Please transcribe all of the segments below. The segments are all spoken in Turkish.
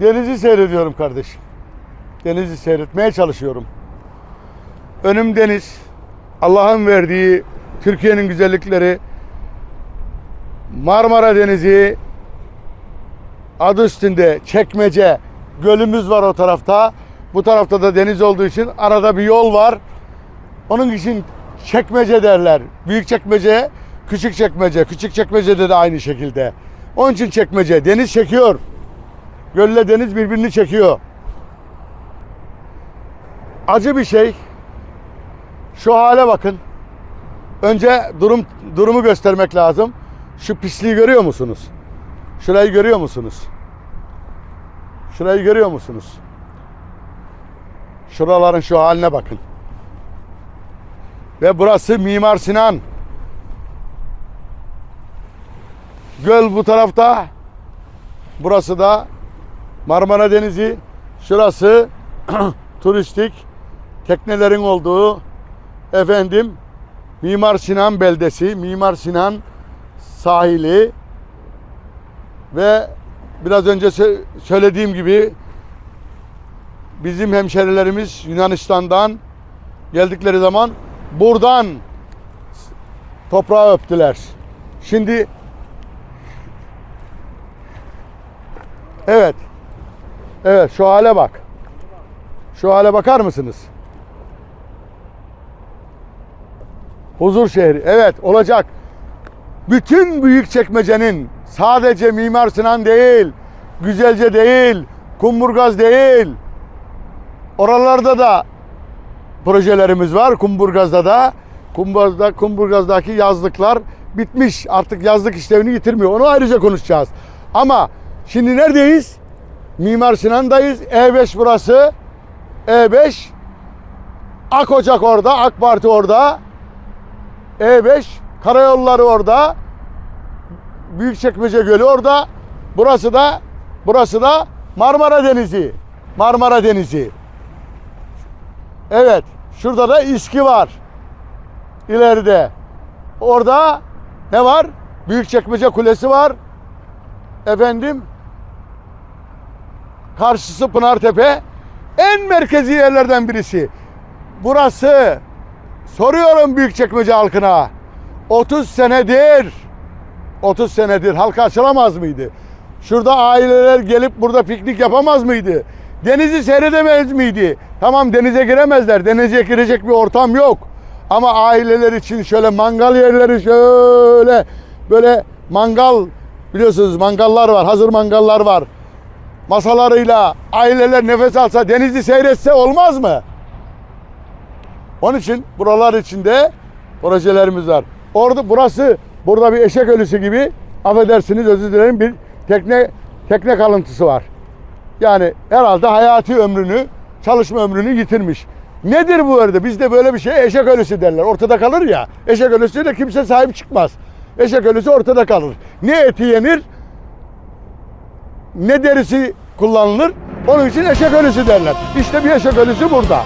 denizi seyrediyorum kardeşim. Denizi seyretmeye çalışıyorum. Önüm deniz. Allah'ın verdiği Türkiye'nin güzellikleri. Marmara Denizi adı üstünde çekmece gölümüz var o tarafta. Bu tarafta da deniz olduğu için arada bir yol var. Onun için çekmece derler. Büyük çekmece, küçük çekmece. Küçük çekmecede de aynı şekilde. Onun için çekmece. Deniz çekiyor. Gölle deniz birbirini çekiyor. Acı bir şey. Şu hale bakın. Önce durum durumu göstermek lazım. Şu pisliği görüyor musunuz? Şurayı görüyor musunuz? Şurayı görüyor musunuz? Şuraların şu haline bakın. Ve burası Mimar Sinan. Göl bu tarafta. Burası da Marmara Denizi. Şurası turistik teknelerin olduğu efendim Mimar Sinan beldesi, Mimar Sinan sahili ve biraz önce sö- söylediğim gibi bizim hemşerilerimiz Yunanistan'dan geldikleri zaman buradan toprağı öptüler. Şimdi Evet. Evet şu hale bak. Şu hale bakar mısınız? Huzur şehri. Evet olacak. Bütün büyük çekmecenin sadece Mimar Sinan değil, Güzelce değil, Kumburgaz değil. Oralarda da projelerimiz var. Kumburgaz'da da. Kumburgaz'da, Kumburgaz'daki yazlıklar bitmiş. Artık yazlık işlevini yitirmiyor. Onu ayrıca konuşacağız. Ama şimdi neredeyiz? Mimar Sinan'dayız. E5 burası. E5 Akocak orada, AK Parti orada. E5 karayolları orada. Büyükçekmece Gölü orada. Burası da burası da Marmara Denizi. Marmara Denizi. Evet. Şurada da İSKİ var. İleride. Orada ne var? Büyükçekmece Kulesi var. Efendim karşısı Pınartepe. En merkezi yerlerden birisi. Burası soruyorum Büyükçekmece halkına. 30 senedir 30 senedir halka açılamaz mıydı? Şurada aileler gelip burada piknik yapamaz mıydı? Denizi seyredemez miydi? Tamam denize giremezler. Denize girecek bir ortam yok. Ama aileler için şöyle mangal yerleri şöyle böyle mangal biliyorsunuz mangallar var. Hazır mangallar var. Masalarıyla aileler nefes alsa denizi seyretse olmaz mı? Onun için buralar içinde projelerimiz var. Orada burası burada bir eşek ölüsü gibi affedersiniz özür dilerim bir tekne tekne kalıntısı var. Yani herhalde hayati ömrünü, çalışma ömrünü yitirmiş. Nedir bu arada? Bizde böyle bir şey eşek ölüsü derler. Ortada kalır ya. Eşek ölüsü de kimse sahip çıkmaz. Eşek ölüsü ortada kalır. Ne eti yenir ne derisi kullanılır. Onun için eşek ölüsü derler. İşte bir eşek ölüsü burada.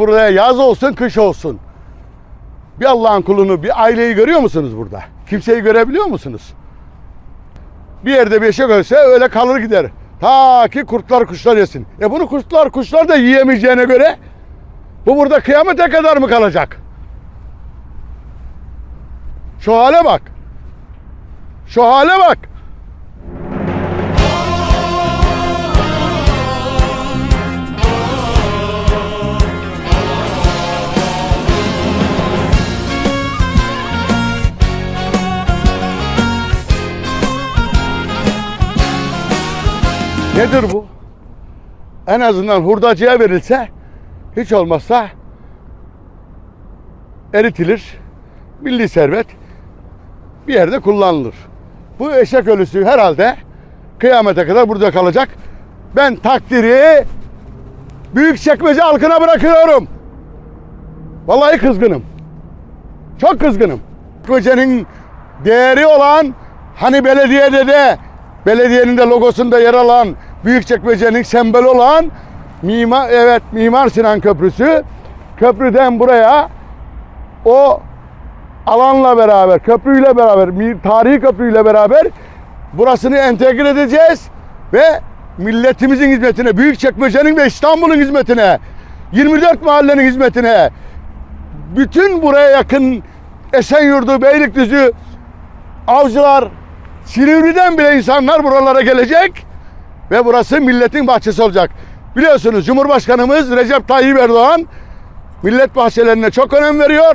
Buraya yaz olsun, kış olsun. Bir Allah'ın kulunu, bir aileyi görüyor musunuz burada? Kimseyi görebiliyor musunuz? Bir yerde bir eşek ölse öyle kalır gider. Ta ki kurtlar kuşlar yesin. E bunu kurtlar kuşlar da yiyemeyeceğine göre bu burada kıyamete kadar mı kalacak? Şu hale bak. Şu hale bak. Nedir bu? En azından hurdacıya verilse hiç olmazsa eritilir. Milli servet bir yerde kullanılır. Bu eşek ölüsü herhalde kıyamete kadar burada kalacak. Ben takdiri Büyükçekmece halkına bırakıyorum. Vallahi kızgınım. Çok kızgınım. Çekmece'nin değeri olan hani belediyede de belediyenin de logosunda yer alan Büyükçekmece'nin sembolü olan Mimar evet Mimar Sinan Köprüsü. Köprüden buraya o alanla beraber, köprüyle beraber, tarihi köprüyle beraber burasını entegre edeceğiz ve milletimizin hizmetine, Büyükçekmece'nin ve İstanbul'un hizmetine, 24 mahallenin hizmetine, bütün buraya yakın Esenyurdu, Beylikdüzü, Avcılar, Silivri'den bile insanlar buralara gelecek ve burası milletin bahçesi olacak. Biliyorsunuz Cumhurbaşkanımız Recep Tayyip Erdoğan millet bahçelerine çok önem veriyor.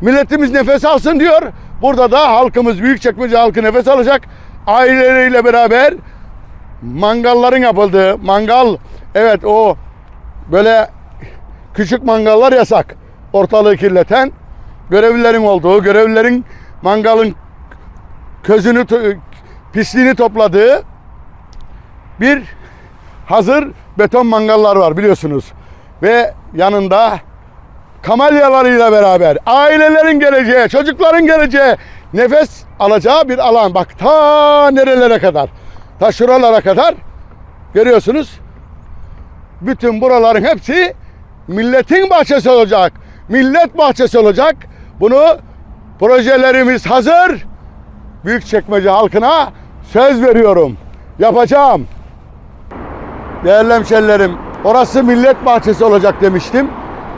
Milletimiz nefes alsın diyor. Burada da halkımız, Büyükçekmece halkı nefes alacak. Aileleriyle beraber mangalların yapıldığı, mangal evet o böyle küçük mangallar yasak. Ortalığı kirleten görevlilerin olduğu, görevlilerin mangalın közünü, pisliğini topladığı bir hazır beton mangallar var biliyorsunuz. Ve yanında kamelyalarıyla beraber ailelerin geleceği, çocukların geleceği, nefes alacağı bir alan. Bak ta nerelere kadar, ta şuralara kadar görüyorsunuz. Bütün buraların hepsi milletin bahçesi olacak. Millet bahçesi olacak. Bunu projelerimiz hazır. Büyükçekmece halkına söz veriyorum. Yapacağım. Değerli hemşerilerim, orası millet bahçesi olacak demiştim.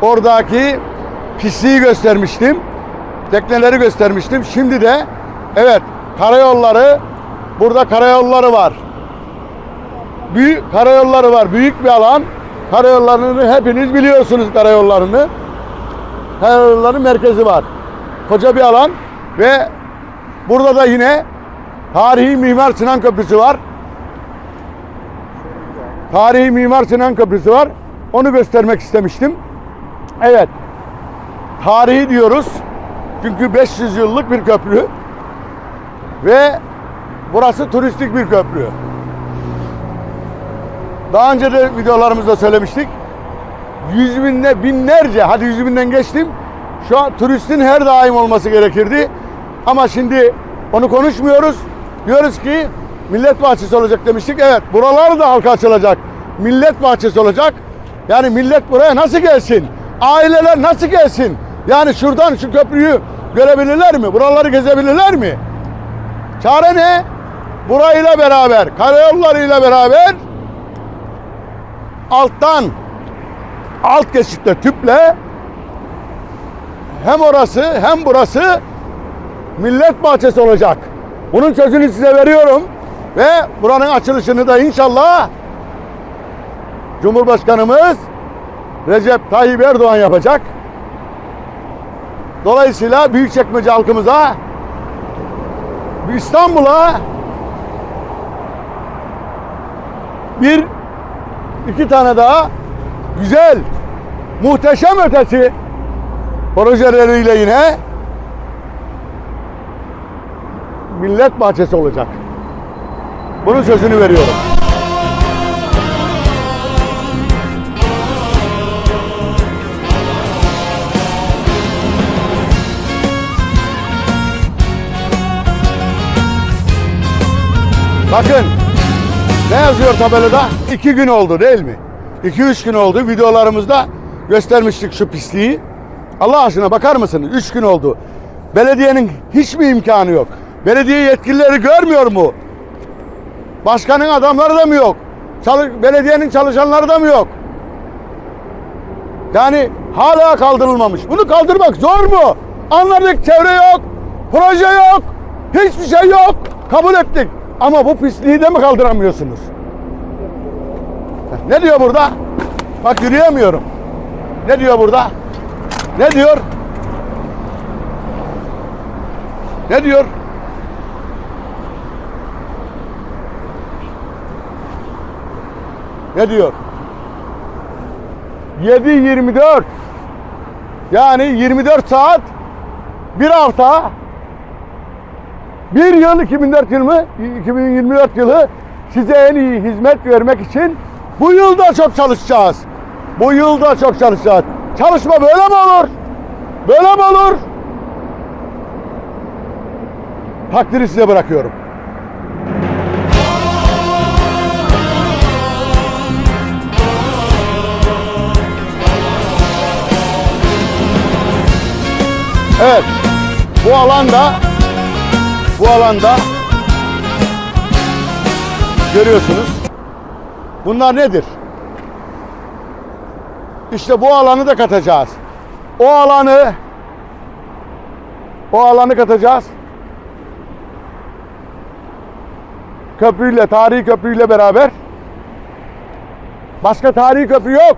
Oradaki pisliği göstermiştim. Tekneleri göstermiştim. Şimdi de evet karayolları burada karayolları var. Büyük karayolları var. Büyük bir alan. Karayollarını hepiniz biliyorsunuz karayollarını. Karayolların merkezi var. Koca bir alan ve burada da yine tarihi Mimar Sinan Köprüsü var. Tarihi Mimar Sinan Köprüsü var. Onu göstermek istemiştim. Evet. Tarihi diyoruz. Çünkü 500 yıllık bir köprü. Ve burası turistik bir köprü. Daha önce de videolarımızda söylemiştik. Yüz binle binlerce, hadi yüz binden geçtim. Şu an turistin her daim olması gerekirdi. Ama şimdi onu konuşmuyoruz. Diyoruz ki millet bahçesi olacak demiştik. Evet buralar da halka açılacak. Millet bahçesi olacak. Yani millet buraya nasıl gelsin? Aileler nasıl gelsin? Yani şuradan şu köprüyü görebilirler mi? Buraları gezebilirler mi? Çare ne? Burayla beraber, karayollarıyla beraber alttan alt geçitte tüple hem orası hem burası millet bahçesi olacak. Bunun sözünü size veriyorum ve buranın açılışını da inşallah Cumhurbaşkanımız Recep Tayyip Erdoğan yapacak. Dolayısıyla Büyükçekmece halkımıza İstanbul'a bir iki tane daha güzel muhteşem ötesi projeleriyle yine millet bahçesi olacak. Bunun sözünü veriyorum. Bakın ne yazıyor tabelada? İki gün oldu değil mi? İki üç gün oldu. Videolarımızda göstermiştik şu pisliği. Allah aşkına bakar mısınız? Üç gün oldu. Belediyenin hiç mi imkanı yok? Belediye yetkilileri görmüyor mu? Başkanın adamları da mı yok? Çalı- belediyenin çalışanları da mı yok? Yani hala kaldırılmamış. Bunu kaldırmak zor mu? Anladık çevre yok, proje yok, hiçbir şey yok. Kabul ettik. Ama bu pisliği de mi kaldıramıyorsunuz? Ne diyor burada? Bak yürüyemiyorum. Ne diyor burada? Ne diyor? Ne diyor? Ne diyor? 7-24 yani 24 saat bir hafta bir yıl 2004 yıl mı? 2024 yılı size en iyi hizmet vermek için bu yılda çok çalışacağız. Bu yılda çok çalışacağız. Çalışma böyle mi olur? Böyle mi olur? Takdiri size bırakıyorum. Bu alanda bu alanda görüyorsunuz. Bunlar nedir? İşte bu alanı da katacağız. O alanı o alanı katacağız. Köprüyle, tarihi köprüyle beraber. Başka tarihi köprü yok.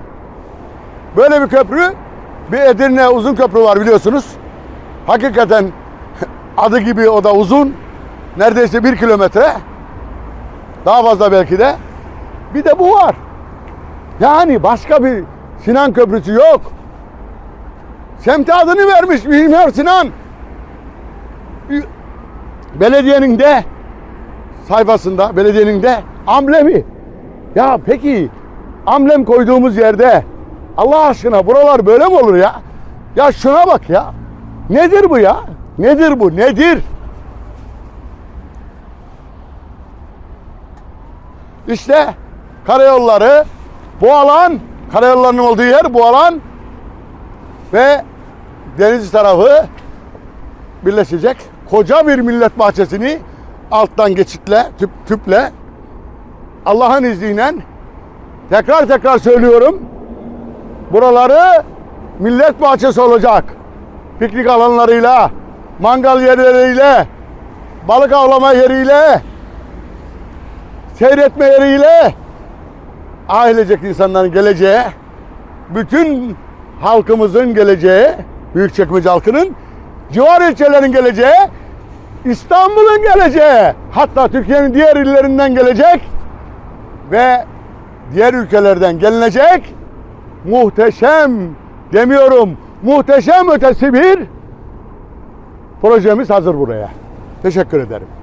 Böyle bir köprü, bir Edirne uzun köprü var biliyorsunuz. Hakikaten adı gibi o da uzun. Neredeyse bir kilometre. Daha fazla belki de. Bir de bu var. Yani başka bir Sinan Köprüsü yok. Semti adını vermiş Mimar Sinan. Belediyenin de sayfasında, belediyenin de amblemi. Ya peki amblem koyduğumuz yerde Allah aşkına buralar böyle mi olur ya? Ya şuna bak ya. Nedir bu ya? Nedir bu? Nedir? İşte karayolları bu alan karayollarının olduğu yer bu alan ve deniz tarafı birleşecek. Koca bir millet bahçesini alttan geçitle, tüp, tüple Allah'ın izniyle tekrar tekrar söylüyorum. Buraları millet bahçesi olacak. Piknik alanlarıyla, mangal yerleriyle, balık avlama yeriyle, seyretme yeriyle ailecek insanların geleceği, bütün halkımızın geleceği, Büyükçekmece halkının, civar ilçelerin geleceği, İstanbul'un geleceği, hatta Türkiye'nin diğer illerinden gelecek ve diğer ülkelerden gelinecek. Muhteşem demiyorum, muhteşem ötesi bir projemiz hazır buraya. Teşekkür ederim.